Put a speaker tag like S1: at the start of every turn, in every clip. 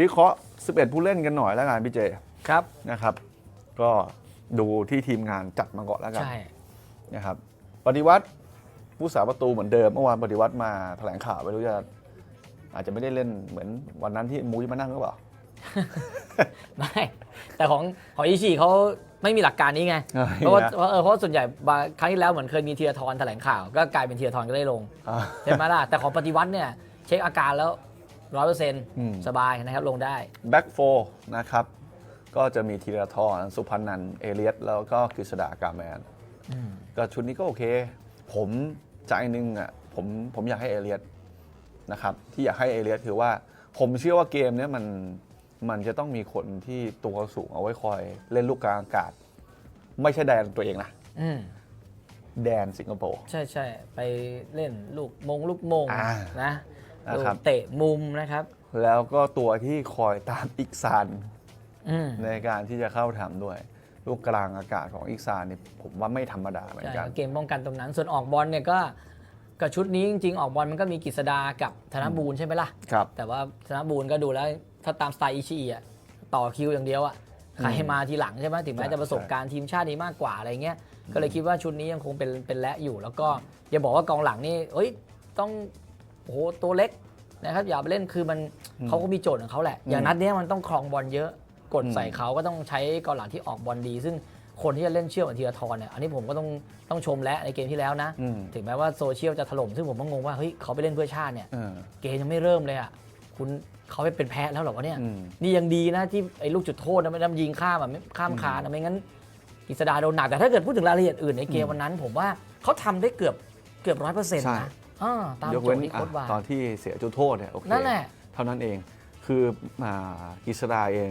S1: วิเคราะห์ 11 ผู้เล่นกันหน่อยแล้วกันพี่เจ
S2: ครับ
S1: นะครับ ก็ดูที่ทีมงานจัดมาก่อนแล้วกัน
S2: ใช่
S1: นะครับปฏิวัติผู้สาประตูเหมือนเดิมเมื่อวานปฏิวัติมาแถลงข่าวไม่รู้จะอาจจะไม่ได้เล่นเหมือนวันนั้นที่มุ้ยมานั่งหรือเปล่า
S2: ไม่แต่ของของอิชิเขาไม่มีหลักการนี้ไง
S1: เออ
S2: เพราะว่า
S1: นะ
S2: เพราะเออเพราะส่วนใหญ่บางครั้งที่แล้วเหมือนเคยมีเทียทรแถลงข่าว ก็กลายเป็นเทียทรก็ได้ลง
S1: อ่า
S2: ใช่ไหมล่ะแต่ของปฏิวัติเนี่ยเช็คอาการแล้ว ร้อยเปอร์เซ็นต์
S1: อืม
S2: สบายนะครับลงได้
S1: แบ็กโฟนะครับ ก็จะมีธีรทรสุพันธ์นันท์เอเลียสแล้วก็กฤษดากาแมนก็ชุดนี้ก็โอเค ผมใจหนึงอะผมผมอยากให้เอเลียสนะครับ ที่อยากให้เอเลียสคือว่า ผมเชื่อว่าเกมเนี้ยมันมันจะต้องมีคนที่ตัวสูงเอาไว้คอยเล่นลูกกลางอากาศ ไม่ใช่แดนตัวเองนะ
S2: อืม
S1: แดนสิงคโปร์
S2: ใช่ใช่ไปเล่นลูกมงลูกมง
S1: อ่า
S2: นะ
S1: นะ
S2: ลูก
S1: ครับ
S2: เตะมุมนะครับ
S1: แล้วก็ตัวที่คอยตามอิกซาน
S2: อืม
S1: ในการที่จะเข้าทำด้วย ลูกกลางอากาศของอิกซานนี่ผมว่าไม่ธรรมดาเหมือน
S2: ใช่
S1: กัน
S2: เกมป้องกันตรงนั้น ส่วนออกบอลเนี่ยก็กับชุดนี้จริงๆ ออกบอลมันก็มีกฤษดากับธนบูรณ์ใช่ไหมล่ะ
S1: ครับ
S2: แต่ว่าธนบูรณ์ก็ดูแล้วถ้าตามสไตล์อิชิอิอะต่อคิวอย่างเดียวอะใครมาทีหลังใช่ไหมถึงแม้
S1: ใช่
S2: จะประสบการณ์ทีมชาตินี้มากกว่าอะไรเงี้ยก็เลยคิดว่าชุดนี้ยังคงเป็นเป็นและอยู่ แล้วก็อย่าบอกว่ากองหลังนี่เอ้ยต้อง โอ้โหตัวเล็กนะครับอย่าไปเล่นคือมันเขาก็มีโจทย์ของเขาแหละ อย่างนัดเนี้ยมันต้องครองบอลเยอะกดใส่เขาก็ต้องใช้กองหลังที่ออกบอลดี ซึ่งคนที่จะเล่นเชื่อมกับธีรทรเนี่ยอันนี้ผมก็ต้องต้องชมและในเกมที่แล้วนะ
S1: อืม
S2: ถึงแม้ว่าโซเชียลจะถล่มซึ่งผมก็งงว่าเฮ้ยเขาไปเล่นเพื่อชาติเนี่ย
S1: เออ
S2: เกมยังไม่เริ่มเลยอะคุณเขาไปเป็นแพ้แล้วเหรอวะเนี่ย
S1: อืม
S2: นี่ยังดีนะที่ไอ้ลูกจุดโทษนะไม่ได้ยิงข้ามอะไม่ข้ามคานอะไม่งั้นกิษดาโดนหนักแต่ถ้าเกิดพูดถึงรายละเอียดอื่นในเกมวันนั้น ผมว่าเขาทำได้เกือบเกือบร้อยเปอร์เซ็นต์
S1: ใช่
S2: นะ อ่าตาม
S1: ยก
S2: โจ
S1: เว้
S2: ท
S1: น
S2: ย์ที่
S1: อะ
S2: โค้ชว่า
S1: ตอนที่เสียจุดโทษเนี่ยโอเค
S2: นั่นแหละ
S1: เท่านั้นเองคืออ่ากฤษดาเอง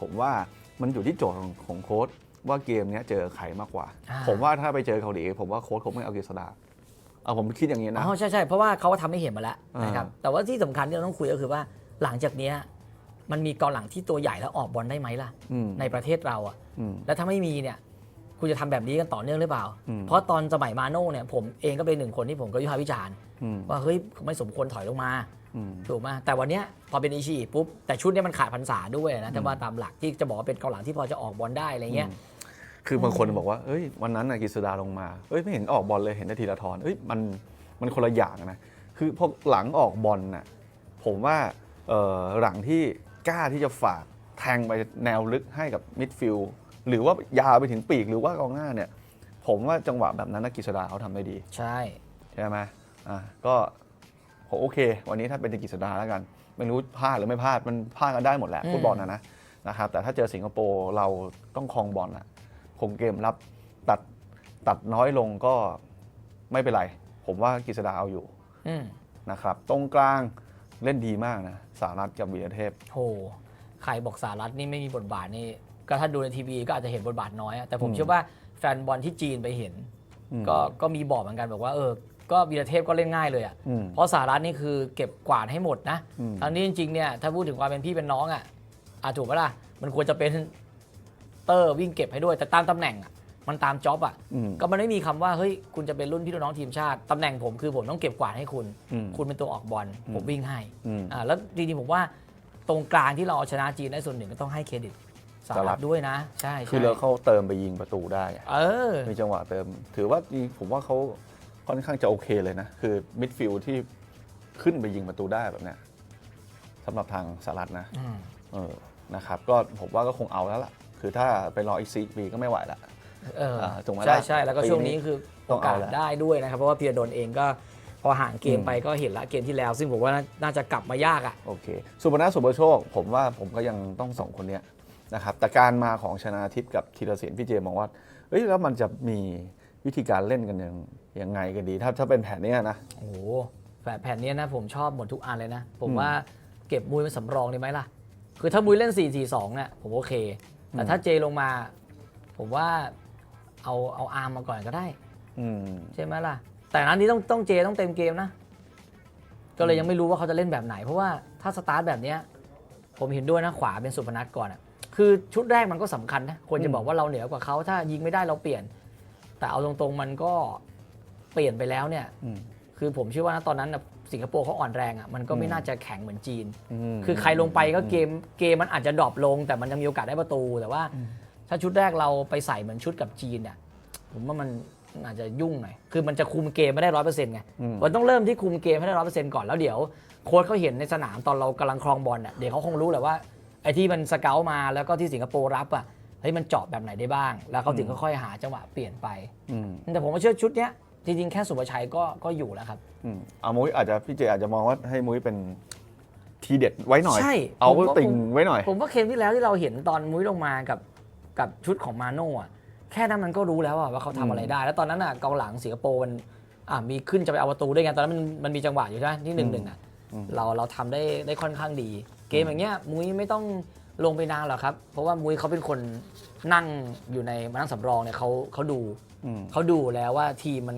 S1: ผมว่ามันอยู่ที่โจทย์ของของโค้ชว่าเกมเนี้ยเจอใครมากกว่า
S2: อ่า
S1: ผมว่าถ้าไปเจอเกาหลีผมว่าโค้ชคงไม่เอากฤษดาเอาผมคิดอย่างนี้นะ
S2: อ๋อใช่ใช่เพราะว่าเขาก็ทำให้เห็นมาแล้ว
S1: อ่าน
S2: นะครับแต่ว่าที่สำคัญที่เราต้องคุยก็คือว่าหลังจากเนี้ยมันมีกองหลังที่ตัวใหญ่แล้วออกบอลได้ไหมล่ะ
S1: อืม
S2: ในประเทศเราอะ
S1: อืม
S2: แล้วถ้าไม่มีเนี่ย คุณจะทำแบบนี้กันต่อเนื่องหรือเปล่า
S1: อืม
S2: เพราะตอนสมัยมาโน่เนี่ยผมเองก็เป็นหนึ่งคนที่ผมก็วิพากษ์วิจารณ์
S1: อืม
S2: ว่าเฮ้ยไม่สมควรถอยลงมา
S1: อืม
S2: ถูกไหมแต่วันเนี้ยพอเป็นอิชิอิปุ๊บแต่ชุดเนี้ยมันขาดพรรษาด้วยนะแต่ว่าตามหลักที่จะบอกว่าเป็นกองหลังที่พอจะออกบอลได้อะไรเงี้ย
S1: คือบางคนบอกว่าเอ้ยวันนั้นน่ะกฤษดาลงมาเอ้ยไม่เห็นออกบอลเลยเห็นแต่ธีรทรเอ้ยมันมันคนละอย่างนะคือพอหลังออกบอลน่ะผมว่าเอ่อหลังที่กล้าที่จะฝากแทงไปแนวลึกให้กับมิดฟิลด์ หรือว่ายาวไปถึงปีกหรือว่ากองหน้าเนี่ย ผมว่าจังหวะแบบนั้นนะกฤษดาเขาทำได้ดี
S2: ใช่
S1: ใช่ไหมอะก็ผมโอเค วันนี้ถ้าเป็นกฤษดาแล้วกัน ไม่รู้พลาดหรือไม่พลาดมันพลาดกันได้หมดแหละฟุตบอลนะนะนะครับแต่ถ้าเจอสิงคโปร์เราต้องครองบอลอะคงเกมรับตัดตัดน้อยลงก็ไม่เป็นไร ผมว่ากฤษดาเอาอยู่
S2: อืม
S1: นะครับตรงกลางเล่นดีมากนะสารัตกับวีรเทพ
S2: โหใครบอกสหรัฐนี่ไม่มีบทบาทนี่ ก็ถ้าดูในทีวีก็อาจจะเห็นบทบาทน้อยอะแต่ผม
S1: อืม
S2: เชื่อว่าแฟนบอลที่จีนไปเห็น
S1: อืม
S2: ก็ก็มีบอกเหมือนกันบอกว่าเออ ก็วีรเทพก็เล่นง่ายเลยอะ
S1: อืม
S2: เพราะสหรัฐนี่คือเก็บกวาดให้หมดนะ
S1: อืม
S2: ทั้งนี้จริงๆเนี่ยถ้าพูดถึงความเป็นพี่เป็นน้องอะอาถูกปะล่ะ มันควรจะเป็นเตอร์วิ่งเก็บให้ด้วย แต่ตามตำแหน่งอะ มันตามจ็อบอะ
S1: อืม
S2: ก็มันไม่มีคำว่าเฮ้ยคุณจะเป็นรุ่นพี่รุ่นน้องทีมชาติตำแหน่งผมคือผมต้องเก็บกวาดให้คุณ
S1: อืม
S2: คุณเป็นตัวออกบอลผมวิ่งให้
S1: อืม
S2: อ่าแล้วจริงๆผมว่าตรงกลางที่เราเอาชนะจีนได้ส่วนหนึ่งก็ต้องให้เครดิต สห
S1: สหรั
S2: รัฐ
S1: ฐ
S2: ด้วยนะ ใช่ใช่
S1: คือเราเขาเติมไปยิงประตูได้อะ
S2: เออ
S1: มีจังหวะเติม ถือว่าจริงผมว่าเขาค่อนข้างจะโอเคเลยนะ คือมิดฟิลด์ที่ขึ้นไปยิงประตูได้แบบเนี้ยสำหรับทางสหรัฐนะ
S2: อืม
S1: เออนะครับ ก็ผมว่าก็คงเอาแล้วล่ะ คือถ้าไปรออีกสี่ปีก็ไม่ไหวละ
S2: เออ
S1: อ่าถูกไหม
S2: ใช่
S1: ล่ะ
S2: ใช่แล้วก็
S1: ปีนี้
S2: ช่วงนี้คือ
S1: ต้
S2: โอ
S1: อง
S2: กา
S1: เอา
S2: ส
S1: แล้ว
S2: ได้ด้วยนะครับ เพราะว่าพีระดนเองก็พอห่างเกม
S1: อืม
S2: ไปก็เห็นละเกมที่แล้ว ซึ่งผมว่าน่าจะกลับมายากอะ
S1: โอเคสุพนัทสุประโชค ผมว่าผมก็ยังต้องสองคนเนี้ย นะครับแต่การมาของชนาทิพย์กับธีรศิลป์พี่เจมองว่าเอ้ยแล้วมันจะมีวิธีการเล่นกันยังยังไงกันดี ถ้าถ้าเป็นแผนเนี้ยนะ
S2: โอ้โหแผนแผ่นนี้นะผมชอบหมดทุกอันเลยนะ ผม
S1: อืม
S2: ว่าเก็บมุยเป็นสำรองดีไหมล่ะ คือถ้ามุยเล่น 4 4 2เนี่ยผมโอเค แต่
S1: อืม
S2: ถ้าเจลงมา ผมว่าเอาเอาอาร์มมาก่อนก็ได้
S1: อืม
S2: ใช่ไหมล่ะ แต่นั้นนี้ต้องต้องเจต้องเต็มเกมนะ ก็เลยยังไม่รู้ว่าเขาจะเล่นแบบไหน เพราะว่าถ้าสตาร์ทแบบเนี้ยผมเห็นด้วยนะขวาเป็นสุพนัทก่อนอะ คือชุดแรกมันก็สำคัญนะควรจะ
S1: อืม
S2: บอกว่าเราเหนือกว่าเขาถ้ายิงไม่ได้เราเปลี่ยน แต่เอาตรงๆมันก็เปลี่ยนไปแล้วเนี่ย
S1: อืม
S2: คือผมเชื่อว่านะตอนนั้นนะสิงคโปร์เขาอ่อนแรงอะมันก็ไม่น่าจะแข็งเหมือนจีน
S1: ม
S2: คือใครลงไปก็เกมเกมมันอาจจะดรอปลง แต่มันยังมีโอกาสได้ประตูแต่ว่า ถ้าชุดแรกเราไปใส่เหมือนชุดกับจีนเนี่ยผมว่ามันอาจจะยุ่งหน่อยคือมันจะคุมเกมไม่ได้ร้อยเปอร์เซ็นต์ไง
S1: อืม
S2: มันต้องเริ่มที่คุมเกมให้ได้ร้อยเปอร์เซ็นต์ก่อนแล้วเดี๋ยวโค้ชเขาเห็นในสนามตอนเรากำลังครองบอลอะเดี๋ยวเขาคงรู้แหละว่า ไอ้ที่มันสเกลมาแล้วก็ที่สิงคโปร์รับอะเฮ้ยมันเจาะแบบไหนได้บ้าง แล้วเขาถึงค่อยๆหาจังหวะเปลี่ยนไป
S1: อืม
S2: แต่ผมว่าเชื่อชุดเนี้ยจริงๆแค่สุภาชัยก็ก็อยู่แล้วครับ
S1: อืมเอามุ้ยอาจจะพี่เจอาจจะมองว่าให้มุ้ยเป็นทีเด็ดไว้หน่อย
S2: ใช่
S1: เอา
S2: ผมว่า
S1: ติ่ง
S2: ผม
S1: ไว้หน่อย
S2: ผมว่าเกมที่แล้วที่เราเห็นตอนมุ้ยลงมากับกับชุดของมาโน่อะแค่นั้นมันก็รู้แล้วอะว่าเขาทำอะไรได้ แล้วตอนนั้นอะกองหลังสิงคโปร์มันอะมีขึ้นจะไปเอาประตูด้วยไงตอนนั้นมันมันมีจังหวะอยู่ใช่ไหมที่หนึ่งหนึ่งอะ
S1: อืม
S2: เราเราทำได้ได้ค่อนข้างดีเกมอย่างเงี้ยมุ้ยไม่ต้องลงไปนานหรอกครับ เพราะว่ามุ้ยเขาเป็นคนนั่งอยู่ในมานั่งสำรองเนี่ยเขาเขาดู
S1: อืม
S2: เขาดูแล้วว่าทีมมัน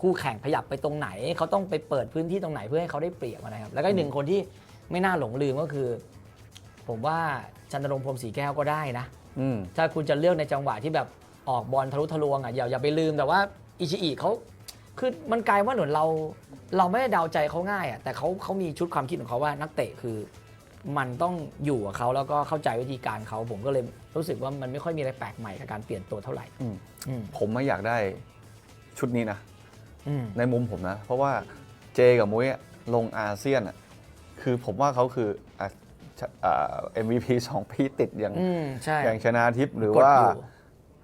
S2: คู่แข่งขยับไปตรงไหนเขาต้องไปเปิดพื้นที่ตรงไหนเพื่อให้เขาได้เปรียบนะครับ แล้วก็อีกหนึ่งคนที่ไม่น่าหลงลืมก็คือ ผมว่าชันตรงค์พรหมสีแก้วก็ได้นะ
S1: อืม
S2: ถ้าคุณจะเลือกในจังหวะที่แบบออกบอลทะลุทะลวงอะอย่าอย่าไปลืมแต่ว่าอิชิอิเขาคือมันกลายว่าเหมือนเรา เราไม่ได้เดาใจเขาง่ายอะแต่เขาเขามีชุดความคิดของเขาว่านักเตะคือ มันต้องอยู่กับเขาแล้วก็เข้าใจวิธีการเขาผมก็เลยรู้สึกว่ามันไม่ค่อยมีอะไรแปลกใหม่กับการเปลี่ยนตัวเท่าไหร่
S1: อืม
S2: อืม
S1: ผมไม่อยากได้ชุดนี้นะ
S2: อืม
S1: ในมุมผมนะ เพราะว่าเจกับมุ้ยอะลงอาเซียนอะคือผมว่าเขาคืออะชะอ่า MVP สองปีติดอย่าง
S2: อืมใช่
S1: อย่างชนาทิพย์หรือก
S2: ด
S1: ว่า
S2: อยู่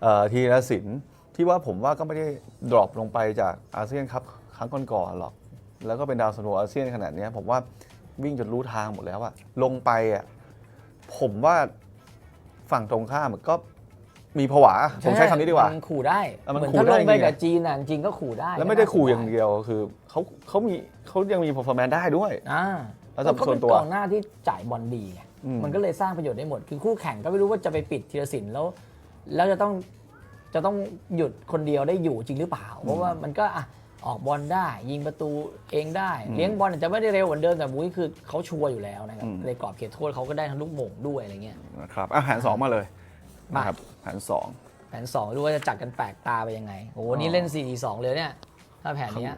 S1: เอ่อทีละสินที่ว่าผมว่าก็ไม่ได้ดรอปลงไปจากอาเซียนครับครั้งก่อนๆหรอก แล้วก็เป็นดาวซันโวอาเซียนขนาดเนี้ยผมว่า วิ่งจนรู้ทางหมดแล้วอะลงไปอะผมว่าฝั่งตรงข้ามก็มีผวาผมใช้คำนี้ดีกว่า
S2: นขู่ได้
S1: เออมัน
S2: เหมือน
S1: ขู่
S2: ถ้าลงไป
S1: ได้จริงๆ
S2: กับจีนอะจริงๆก็ขู่ได้
S1: แล้วไม่ได้ขู่
S2: ก็
S1: อย่างเดียวคือเขาเขามีเขายังมี performance ได้ด้วย
S2: อ่า
S1: แล้วสำหรับ
S2: เขา
S1: ส่
S2: เป็
S1: วนนตัว
S2: กองหน้าที่จ่ายบอลดีไง
S1: อืม
S2: มันก็เลยสร้างประโยชน์ได้หมด คือคู่แข่งก็ไม่รู้ว่าจะไปปิดธีรศิลป์แล้ว แล้วจะต้องจะต้องหยุดคนเดียวได้อยู่จริงหรือเปล่า เพราะว่ามันก็อะ ออกบอลได้ ยิงประตูเองได้ เลี้ยงบอลอาจจะไม่ได้เร็วเหมือนเดิมแต่มุ้ยคือเขาชัวร์อยู่แล้วนะครับ ในกรอบเขตโทษเขาก็ได้ทั้งลูกโมงด้วยอะไรเงี้ย
S1: นะครับอาหารสองมาเลย
S2: มา
S1: นะครับแผนสอง
S2: แผนสองดูว่าจะจัดกันแปลกตาไปยังไงโอ้โหนี่เล่น4 4 2เลยเนี่ย ถ้าแผนเนี้ย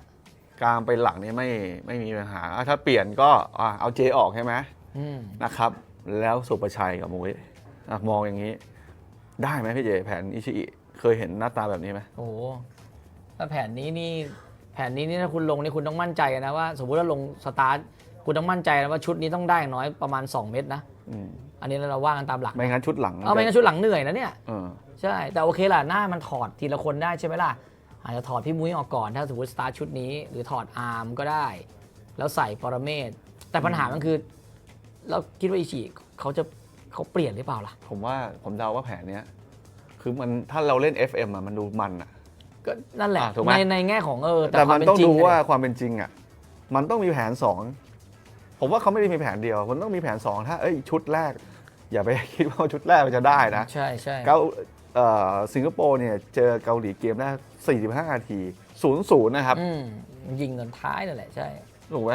S1: กลางไปหลังนี่ไม่ไม่มีปัญหาอะถ้าเปลี่ยนก็อะเอาเจออกใช่ไหม
S2: อืม
S1: นะครับ แล้วสุประชัยกับมุ้ยอะมองอย่างนี้ ได้ไหมพี่เจแผนอิชิอิเคยเห็นหน้าตาแบบนี้ไหม
S2: โอ้โหถ้าแผนนี้นี่แผนนี้นี่ถ้าคุณลงนี่คุณต้องมั่นใจนะว่าสมมุติว่าลงสตาร์ทคุณต้องมั่นใจนะว่าชุดนี้ต้องได้อย่างน้อยประมาณ 2 เม็ดนะ
S1: อืม
S2: อันนี้เราว่ากันตามหลัก
S1: ไม่งั้นชุดหลัง
S2: เอาไม่งั้นชุดหลังเหนื่อยนะเนี่ย
S1: เออ
S2: ใช่แต่โอเคล่ะหน้ามันถอดทีละคนได้ใช่ไหมล่ะอาจจะถอดพี่มุ้ยออกก่อน ถ้าสมมติสตาร์ทชุดนี้ หรือถอดอาร์มก็ได้ แล้วใส่ปรเมศแต่ปัญหามันคือเราคิดว่าอิชิเขาจะเขาเปลี่ยนหรือเปล่าล่ะ
S1: ผมว่าผมเดาว่าแผนเนี้ยคือมันถ้าเราเล่น FM อะมันดูมันอะ
S2: ก็นั่นแหละ
S1: อะถูกไหม
S2: ในในแง่ของเออ
S1: แต่
S2: ควา
S1: มัน
S2: เป็
S1: ต้อง
S2: จริ
S1: ดูะว่าความเป็นจริงอะมันต้องมีแผนสองผมว่าเขาไม่ได้มีแผนเดียว มันต้องมีแผนสองถ้าเอ้ยชุดแรก อย่าไปคิดว่าชุดแรกมันจะได้นะ
S2: ใช่ใช่
S1: เกาเอ่อสิงคโปร์เนี่ยเจอเกาหลีเกมแรก45นาที0-0นะครับ
S2: อืมยิงเงินท้ายนั่นแหละใช่
S1: ถูกไหม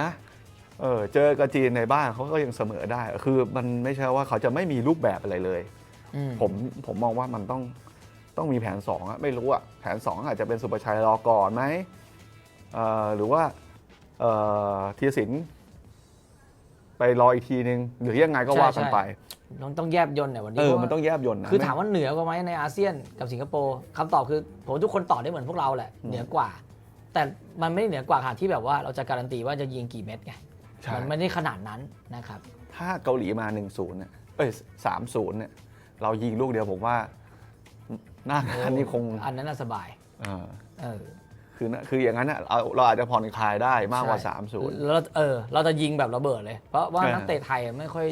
S1: เออเจอกับจีนในบ้านเขาก็ยังเสมอได้ คือมันไม่ใช่ว่าเขาจะไม่มีรูปแบบอะไรเลย
S2: อืม
S1: ผมผมมองว่ามันต้อง ต้องมีแผน2อะไม่รู้อะแผน 2 อาจจะเป็นสุประชัยรอก่อนไหมเอ่อหรือว่าเอ่อทีสินไปรออีกทีนึง หรือยังไงก็ว่ากันไป
S2: ต้องต้องแยบยนต์เนี่ยวันนี้
S1: เออ
S2: พราะว่า
S1: มันต้องแยบยนต์นะ
S2: คือถามว่าเหนือกว่าไหมในอาเซียนกับสิงคโปร์คำตอบคือผมทุกคนตอบได้เหมือนพวกเราแหละเหนือกว่า แต่มันไม่ได้เหนือกว่าขนาดที่แบบว่าเราจะการันตีว่าจะยิงกี่เม็ดไง
S1: ใช่
S2: มันไม่ได้ขนาดนั้นนะครับ
S1: ถ้าเกาหลีมา1-0เนี่ยเอ้ย3-0เนี่ยเรายิงลูกเดียวผมว่า หน้างานนี้คง
S2: อันนั้นน่ะสบาย
S1: เออ
S2: เออ
S1: คือนะคืออย่างนั้นน่ะเราเราอาจจะผ่อนคลายได้มากกว่า
S2: ใช่
S1: 3-0
S2: แล้วเออ เราจะยิงแบบระเบิดเลย เพราะว่า
S1: เออ
S2: นักเตะไทยไม่ค่อย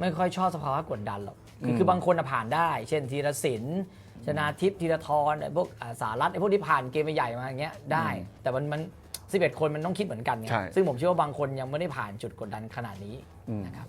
S2: ไม่ค่อยชอบสภาวะกดดันหรอกคือ
S1: อืม
S2: คือบางคนน่ะผ่านได้ เช่นธีรศิลป์ชนาทิพย์ธีรทรไอ้พวกอ่าสารัตไอ้พวกที่ผ่านเกมใหญ่ๆมาอย่างเงี้ยได้ แต่มันมัน11คนมันต้องคิดเหมือนกันไง
S1: ใช่
S2: ซึ่งผมเชื่อว่าบางคนยังไม่ได้ผ่านจุดกดดันขนาดนี้
S1: อืม
S2: นะครับ